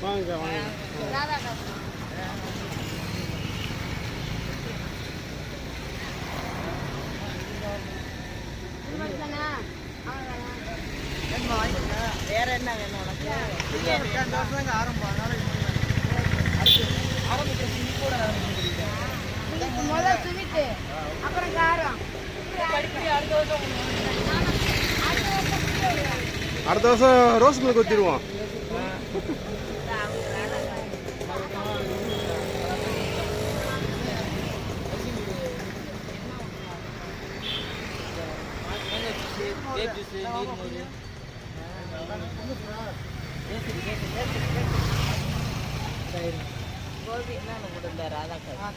வாங்க வாங்க. வேற என்ன வேணும் உனக்கு? ஆரம்பம். அதனால அடுத்த வருஷம் ரோஸ் மில்க் ஊற்றிடுவோம் கோபி என்ன ராதாக்கா?